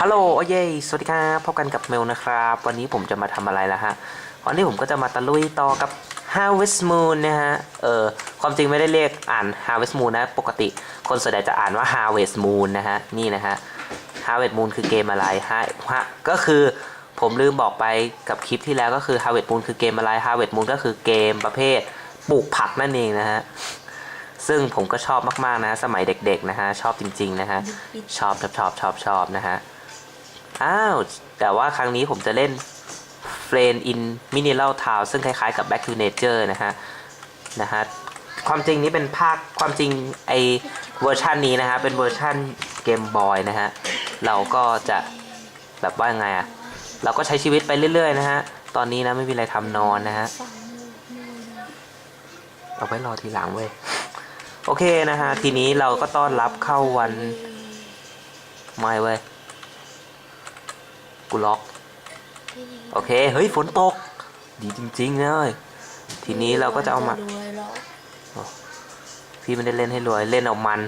ฮัลโหลโอเยสวัสดีครับพบกันกับเมลนะครับ วันนี้ผมจะมาทำอะไรละฮะ วันนี้ผมก็จะมาตะลุยต่อกับ Harvest Moon นะฮะ เออความจริงไม่ได้เรียกอ่าน Harvest Moon นะ ปกติคนส่วนใหญ่จะอ่านว่า Harvest Moon นะฮะ นี่นะฮะ Harvest Moon คือเกมอะไรฮะฮะก็คือผมลืมบอกไปกับคลิปที่แล้วก็คือ Harvest Moon คือเกมอะไร Harvest Moon ก็คือเกมประเภทปลูกผักนั่นเองนะฮะ ซึ่งผมก็ชอบมากๆนะ สมัยเด็ก ๆ นะฮะ ชอบจริง ๆ นะฮะ ชอบชอบชอบชอบชอบนะฮะ อ้าว แต่ว่าครั้งนี้ผมจะเล่น f r i e n d in Mineral Town ซึ่งคล้ายๆกับ Back to Nature นะฮะ นะฮะ ความจริงนี้เป็นภาค ความจริงไอเวอร์ชันนี้นะฮะ เป็นเวอร์ชันเกมบอยนะฮะ เราก็จะแบบว่าไงอะเราก็ใช้ชีวิตไปเรื่อย ๆ นะฮะ ตอนนี้นะไม่มีอะไรทำนอนนะฮะ เอาไว้รอทีหลังเว้ย โอเคนะฮะ ทีนี้เราก็ต้อนรับเข้าวัน ไม่เว้ย กูล็อก โอเค เฮ้ย ฝนตก ดีจริงๆเลยทีนี้เราก็จะเอามารวยหรอกพี่ไม่ได้เล่นให้รวย เล่นเอามัน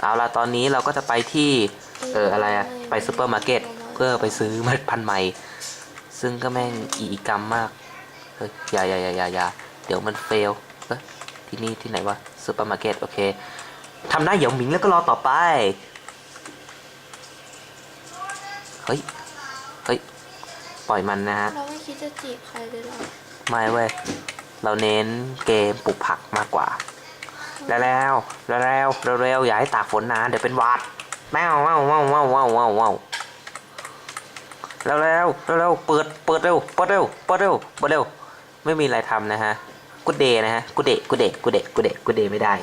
เอาละตอนนี้เราก็จะไปที่ เอออะไรอะไปซูเปอร์มาร์เก็ตเพื่อไปซื้อเมล็ดพันธุ์ใหม่ ซึ่งก็แม่งอีกรรมมาก เฮ้ยอย่าอย่าอย่าอย่าอย่าเดี๋ยวมันเฟลเฮ้ย ที่นี่ที่ไหนวะซูเปอร์มาร์เก็ตโอเคทำหน้าเหยียวหมิงแล้วก็รอต่อไป เฮ้ย เฮ้ย ปล่อยมันนะฮะ เราไม่คิดจะจีบใครเลยหรอไม่เว้ย เราเน้นเกมปลูกผักมากกว่า แล้วแล้วแล้วแล้วแล้วแล้วอย่าให้ตากฝนนานเดี๋ยวเป็นหวัดแมวแมวแมวแมวแมวแมวแมวแล้วแล้วแล้วแล้วเปิดเปิดเร็วเปิดเร็วเปิดเร็วเปิดเร็วไม่มีอะไรทำนะฮะ กูเดย์นะฮะกูเดย์กูเดย์กูเดย์กูเดย์กูเดย์ไม่ได้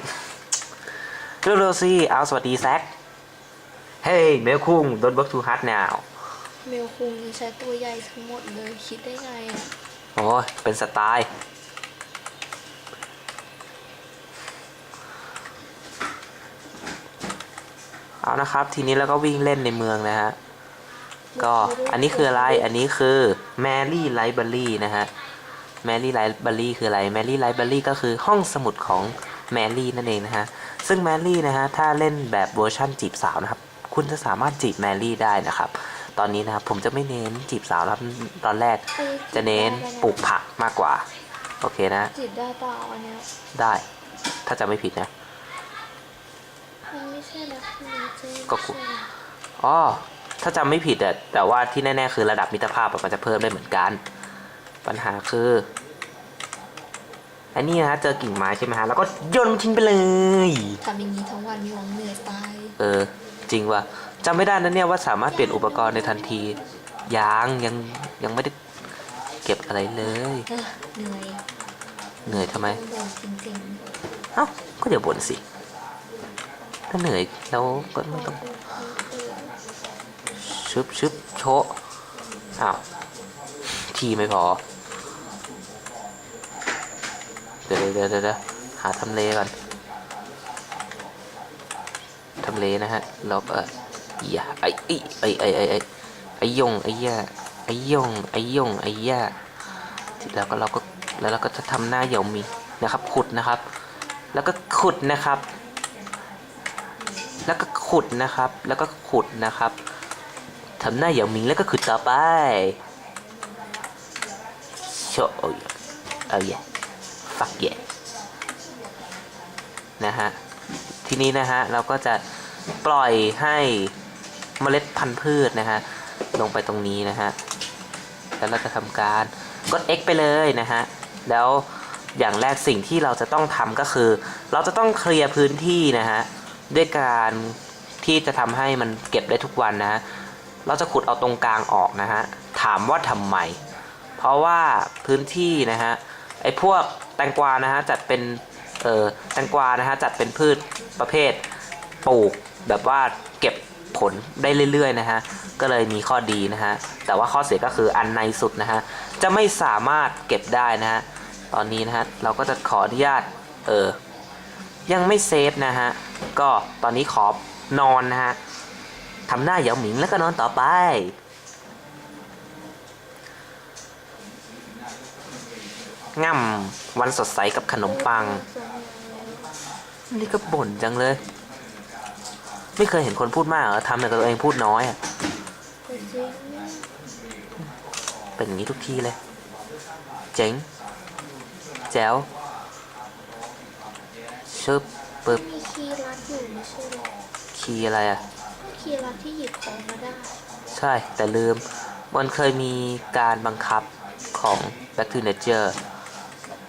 เร็วๆสิเอาสวัสดีแซคเฮ้ยเมลคุง don't work too hard now เมลคุงนี่ใช้ตัวใหญ่ทั้งหมดเลยคิดได้ไงอะโอ้ยเป็นสไตล์เอานะครับ ทีนี้เราก็วิ่งเล่นในเมืองนะฮะ ก็อันนี้คืออะไร อันนี้คือแมรี่ไลบรารีนะฮะ แมรี่ไลบรารีคืออะไรแมรี่ไลบรารีก็คือห้องสมุดของแมรี่นั่นเองนะฮะ ซึ่งแมรี่นะฮะ ถ้าเล่นแบบเวอร์ชั่นจีบสาวนะครับ คุณจะสามารถจีบแมรี่ได้นะครับ ตอนนี้นะครับผมจะไม่เน้นจีบสาวนะครับตอนแรกอ้ยจะเน้นปลูกผักมากกว่า โอเคนะ จีบได้เปล่าอันเนี้ยได้ ถ้าจะไม่ผิดนะมันไม่ใช่นะคุณเจ๊ก็กูอ๋อถ้าจำไม่ผิดอะแต่ว่าที่แน่ๆคือระดับมิตรภาพอะมันจะเพิ่มได้เหมือนกัน ปัญหาคืออันนี้นะฮะเจอกิ่งไม้ใช่ไหมฮะแล้วก็โยนมันทิ้งไปเลยทำอย่างนี้ทั้งวันมีหวังเหนื่อยตายเออ จริงว่ะจำไม่ได้นะเนี่ยว่าสามารถเปลี่ยนอุปกรณ์ในทันทียังยังยังไม่ได้เก็บอะไรเลย เออเหนื่อยเหนื่อยทำไมบ่นจริงเอ้าก็เดี๋ยวบ่นสิถ้าเหนื่อยแล้วก็ไม่ต้องชึบชึบโชะอ้าวทีไม่พอ เดี๋ยวเดี๋ยวเดี๋ยวเดี๋ยวหาทำเลก่อนทำเลนะฮะแล้วก็อย่าไอ้ไอ้ไอ้ไอ้ไอ้ไอ้ไอ้ยงไอ้ย่าไอ้ยงไอ้ยงไอ้ย่าแล้วก็เราก็แล้วเราก็จะทำหน้าเหยามีนะครับ ขุดนะครับ แล้วก็ขุดนะครับ แล้วก็ขุดนะครับ แล้วก็ขุดนะครับทำหน้าเหยาหมิงแล้วก็ขุดต่อไปโชว์โอ้ยเอาแย่ ฟักแย่นะฮะทีนี้นะฮะเราก็จะปล่อยให้เมล็ดพันธุ์พืชนะฮะลงไปตรงนี้นะฮะแล้วเราจะทำการกด X ไปเลยนะฮะแล้วอย่างแรกสิ่งที่เราจะต้องทำก็คือ เราจะต้องเคลียร์พื้นที่นะฮะด้วยการที่จะทำให้มันเก็บได้ทุกวันนะฮะเราจะขุดเอาตรงกลางออกนะฮะถามว่าทำไมเพราะว่าพื้นที่นะฮะไอ้พวก แตงกวานะฮะจัดเป็นเอ่อแตงกวานะฮะจัดเป็นพืชประเภทปลูกแบบว่าเก็บผลได้เรื่อยๆนะฮะก็เลยมีข้อดีนะฮะแต่ว่าข้อเสียก็คืออันในสุดนะฮะจะไม่สามารถเก็บได้นะฮะตอนนี้นะฮะเราก็จะขออนุญาตเออยังไม่เซฟนะฮะก็ตอนนี้ขอนอนนะฮะทำหน้าเหยาหมิงแล้วก็นอนต่อไป ง่ำวันสดใสกับขนมปัง นี่ก็บ่นจังเลย ไม่เคยเห็นคนพูดมากเหรอทำแต่กับตัวเองพูดน้อยอะแต่จริงเป็นอย่างนี้ทุกทีเลย เจ๋ง แจ๋วชึบปึ๊บมีคีย์ลัดอยู่ไม่ใช่หรอคีย์อะไรอะคีย์ลัดที่หยิบของมาได้ ใช่แต่ลืม มันเคยมีการบังคับของ Back to Nature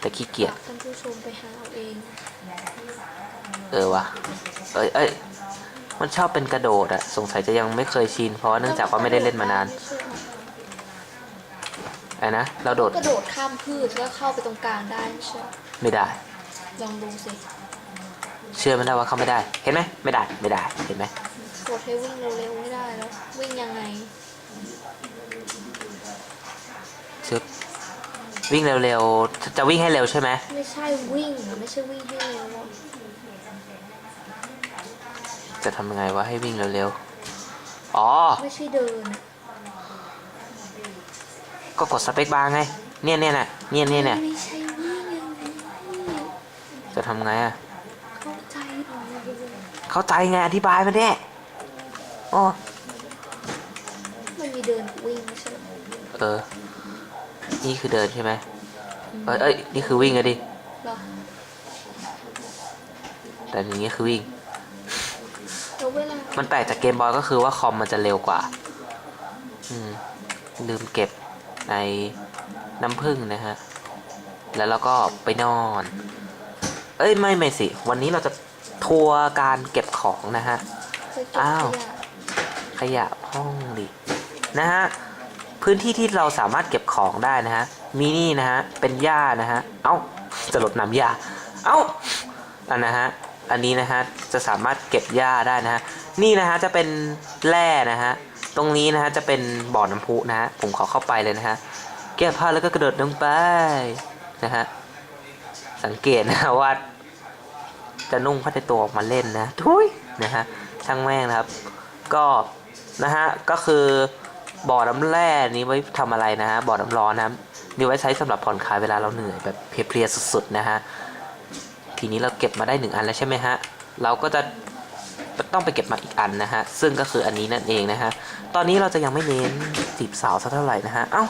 แต่ขี้เกียจฝากท่านผู้ชมไปหาเอาเองเออวะเอ้ยเอ้ยมันชอบเป็นกระโดดอะสงสัยจะยังไม่เคยชินเพราะว่าเนื่องจากว่าไม่ได้เล่นมานานไม่ใช่หรอไอ้นะเราโดดกระโดดข้ามพืชแล้วเข้าไปตรงกลางได้ไม่ใช่หรอไม่ได้ ลองดูสิเชื่อมันได้ว่าเขาไม่ได้ เห็นไหมไม่ได้ไม่ได้เห็นไหมกดให้วิ่งเร็วๆไม่ได้แล้ววิ่งยังไงชึบ วิ่งเร็วๆ จะวิ่งให้เร็วใช่ไหมไม่ใช่วิ่งอะไม่ใช่วิ่งให้เร็วอะจะทำยังไงวะให้วิ่งเร็วๆ อ๋อ ไม่ใช่เดินอะก็กดสเปคบาร์ไง เนี่ยเนี่ยน่ะเนี่ยเนี่ยเนี่ยไม่ใช่วิ่งยังไงจะทำไงอะเข้าใจหน่อยเลยเข้าใจไงอธิบายมาเนี่ยอ๋อมันมีเดินกับวิ่งไม่ใช่เหรอ เออ นี่คือเดินใช่ไหมเอ้ยเอ้ยนี่คือวิ่งอะดิ เหรอแต่อย่างนี้คือวิ่งแล้วเวลามันแปลกจากเกมบอยก็คือว่าคอมมันจะเร็วกว่า อืม ลืมเก็บในน้ำผึ้งนะฮะ แล้วเราก็ไปนอน เอ้ยไม่ไม่สิ วันนี้เราจะทัวร์การเก็บของนะฮะไปเก็บอ้าวขยะขยะห้องดิ นะฮะ พื้นที่ที่เราสามารถเก็บของได้นะฮะ มีนี่นะฮะ เป็นหญ้านะฮะ เอ้า จะหลดน้ำหญ้า เอ้า อันนะฮะ อันนี้นะฮะ จะสามารถเก็บหญ้าได้นะฮะ นี่นะฮะ จะเป็นแร่นะฮะ ตรงนี้นะฮะ จะเป็นบ่อน้ำพุนะฮะ ผมขอเข้าไปเลยนะฮะ เก็บผ้าแล้วก็กระโดดลงไปนะฮะ สังเกตนะว่าจะนุ่งผ้าเต็มตัวออกมาเล่นนะทุยนะฮะ ช่างแม่งนะครับ ก็นะฮะ ก็คือ บ่อน้ำแร่นี้ไว้ทำอะไรนะฮะบ่อน้ำร้อนนะครับนี่ไว้ใช้สำหรับผ่อนคลายเวลาเราเหนื่อยแบบเพลียๆสุดๆนะฮะทีนี้เราเก็บมาได้หนึ่งอันแล้วใช่ไหมฮะเราก็จะต้องไปเก็บมาอีกอันนะฮะซึ่งก็คืออันนี้นั่นเองนะฮะตอนนี้เราจะยังไม่เน้นจีบสาวสักเท่าไหร่นะฮะเอ้า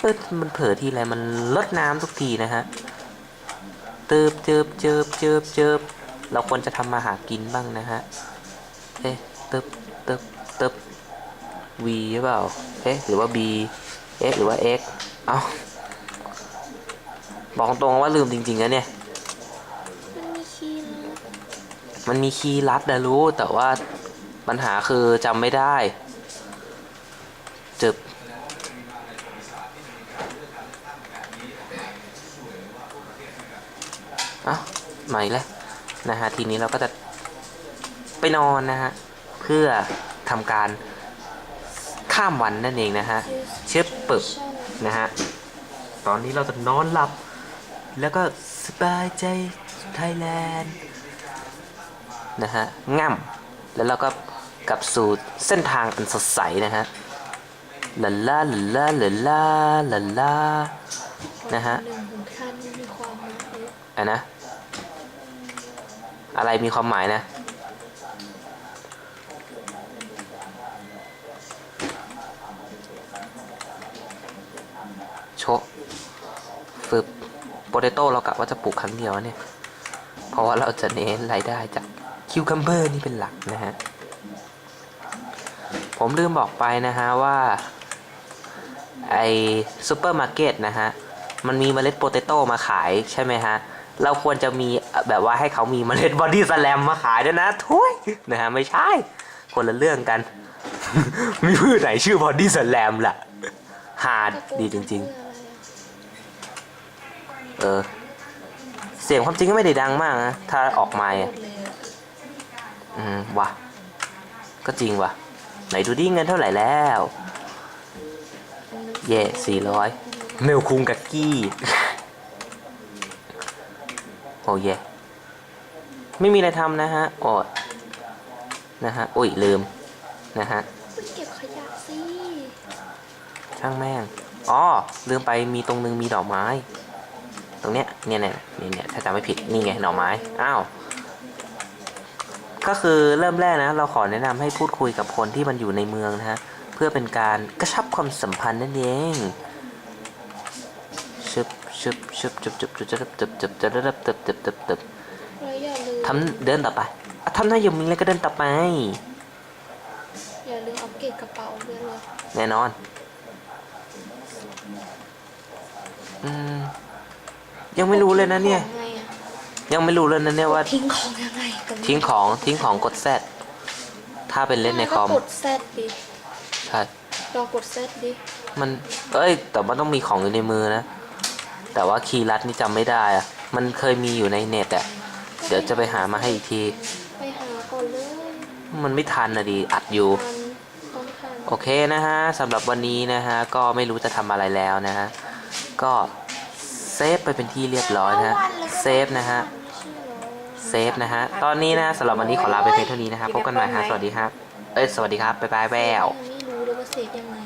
เออมันเผลอทีไรมันลดน้ำทุกทีนะฮะเติบเจิบเจิบเจิบเจิบเราควรจะทำมาหากินบ้างนะฮะเอ๊ะเติบเติบเติบ V หรือเปล่าเอ๊ะหรือว่า B เอ๊ะหรือว่า X เอ้าบอกตรงๆว่าลืมจริงๆนะเนี่ย มันมีคีย์ลัดมันมีคีย์ลัดนะรู้ แต่ว่าปัญหาคือจำไม่ได้จึบเอ้าใหม่แล้วนะฮะ ทีนี้เราก็จะไปนอนนะฮะ เพื่อทำการ ข้ามวันนั่นเองนะฮะเชฟปึบนะฮะตอนนี้เราจะนอนหลับ แล้วก็สบายใจไทยแลนด์นะฮะง่ำแล้วเราก็กลับสู่เส้นทางอันสดใสนะฮะลาลาลาลาลาลาลานะฮะองท่านมีความหมายอะนะ อะไรมีความหมายนะ โชะฝึบ โปเตโต้เรากะว่าจะปลูกครั้งเดียวเนี่ย เพราะว่าเราจะเน้นรายได้จากคิวคัมเบอร์นี่เป็นหลักนะฮะ ผมลืมบอกไปนะฮะว่า ไอซูเปอร์มาร์เก็ตนะฮะ มันมีเมล็ดโปเตโต้มาขายใช่ไหมฮะ เราควรจะมีแบบว่าให้เขามีเมล็ดบอดี้สแลมมาขายด้วยนะทุยนะฮะ ไม่ใช่ คนละเรื่องกัน มีพืชไหนชื่อบอดี้สแลมล่ะฮาดดีจริง ๆ เออ เสียงความจริงก็ไม่ได้ดังมากนะ ถ้าออกไมาๆอะหมดเลยอะอืมว่ะ ก็จริงว่ะ ไหนดูดิเงินเท่าไหร่แล้ว เย่สี่ร้อยเมลคุงกับกี้โอ้เย่ไม่มีอะไรทำนะฮะโอดนะฮะ อุ้ยลืม นะฮะไปเก็บขยะสิ ช่างแม่ง อ๋อ ลืมไปมีตรงนึงมีดอกไม้ ตรงเนี้ยเนี่ยเนี่ยเนี่ยเนี่ยถ้าจำไม่ผิดนี่ไงดอไม้อ้าวก็คือเริ่มแรกนะเราขอแนะนำให้พูดคุยกับคนที่มันอยู่ในเมืองนะฮะเพื่อเป็นการกระชับความสัมพันธ์นั่นเองชึบชึบชึบชึบชึบชึบชึบชึบชึบชึบชึบชึบชึบชึบชึบชึบแล้วอย่าลืมทำเดินต่อไปอะทำหน้าหยมมิงแล้วก็เดินต่อไปอย่าลืมเอาเก็บกระเป๋าด้วยเลยแน่นอนอืม ยังไม่รู้เลยนะเนี่ยทิ้งของไงอะยังไม่รู้เลยนะเนี่ยว่า ทิ้งของยังไงกันทิ้งของทิ้งของกดแซดถ้าเป็นเล่นในคอมก็กดแซดดิใช่ลองกดแซดดิมัน เอ้ย แต่มันต้องมีของอยู่ในมือนะ แต่ว่าคีย์ลัดนี่จำไม่ได้อะมันเคยมีอยู่ในเน็ตอะเดี๋ยวจะไปหามาให้อีกที ไปหาก่อนเลยมันไม่ทันนะดีอัดอยู่มันต้องทัน โอเคนะฮะสำหรับวันนี้นะฮะ ก็ไม่รู้จะทำอะไรแล้วนะฮะ ก็เซ ฟไปเป็นที่เรียบร้อยนะฮะเซฟนะฮะเซฟนะฮะตอนนี้นะสำหรับวันนี้ขอลาไปเพียงเท่านี้นะครับพบกันใหม่ฮะสวัสดีครับ เอ้ยสวัสดีครับบ๊ายบายแววไม่รู้เลยว่าเซฟยังไง